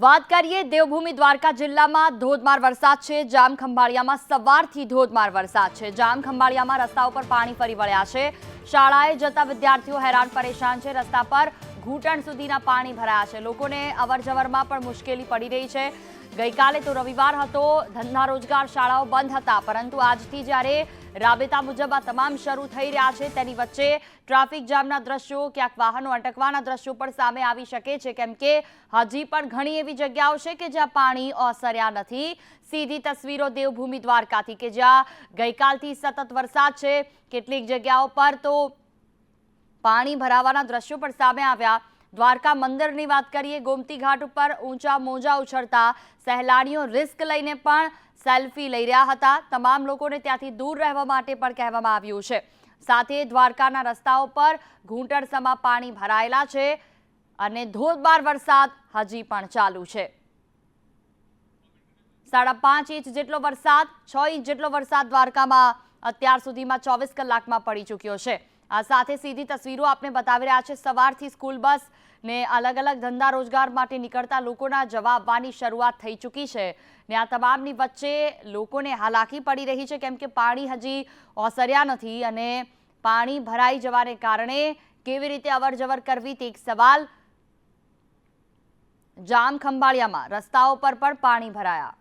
વાત કરીએ દેવભૂમિ દ્વારકા જિલ્લામાં ધોધમાર વરસાદ છે. જામ ખંભાળિયામાં સવારથી ધોધમાર વરસાદ છે. જામ ખંભાળિયામાં રસ્તા ઉપર પાણી ફરી વળ્યા છે. શાળાએ જતા વિદ્યાર્થીઓ હેરાન પરેશાન છે. રસ્તા પર ઘૂંટણ સુધીના પાણી ભરાયા છે. લોકોને અવરજવરમાં પણ મુશ્કેલી પડી રહી છે. ગઈકાલે તો રવિવાર હતો, ધંધા રોજગાર શાળાઓ બંધ હતા, પરંતુ આજથી જ્યારે રાબેતા મુજબ આ તમામ શરૂ થઈ રહ્યા છે, તેની વચ્ચે ટ્રાફિક જામના દ્રશ્યો, ક્યાંક વાહનો અટકવાના દ્રશ્યો પણ સામે આવી શકે છે, કેમ કે હજી પણ ઘણી એવી જગ્યાઓ છે કે જ્યાં પાણી ઓસર્યા નથી. સીધી તસવીરો દેવભૂમિ દ્વારકાથી કે જ્યાં ગઈકાલથી સતત વરસાદ છે, કેટલીક જગ્યાઓ પર તો પાણી ભરાવાના દ્રશ્યો પણ સામે આવ્યા. દ્વારકા મંદિરની વાત કરીએ, ગોમતી ઘાટ ઉપર ઊંચા મોજા ઉછળતા સહેલાણીઓ રિસ્ક લઈને પણ સેલ્ફી લઈ રહ્યા હતા. તમામ લોકોને ત્યાંથી દૂર રહેવા માટે પણ કહેવામાં આવ્યું છે. સાથે દ્વારકાના રસ્તાઓ પર ઘૂંટણસમાં પાણી ભરાયેલા છે અને ધોધમાર વરસાદ હજી પણ ચાલુ છે. સાડા પાંચ ઇંચ જેટલો વરસાદ, છ ઇંચ જેટલો વરસાદ દ્વારકામાં અત્યાર સુધીમાં ચોવીસ કલાકમાં પડી ચૂક્યો છે. આ સાથે સીધી તસવીરો આપને બતાવી રહ્યા છે. સવારથી સ્કૂલ બસ ને અલગ અલગ ધંધા રોજગાર માટે નીકળતા લોકોના જવાબ આપવાની શરૂઆત થઈ ચૂકી છે ને આ તમામની વચ્ચે લોકોને હાલાકી પડી રહી છે, કેમ કે પાણી હજી ઓસર્યા નથી અને પાણી ભરાઈ જવાને કારણે કેવી રીતે અવરજવર કરવી તે એક સવાલ જામ ખંભાળિયામાં રસ્તાઓ પર પણ પાણી ભરાયા.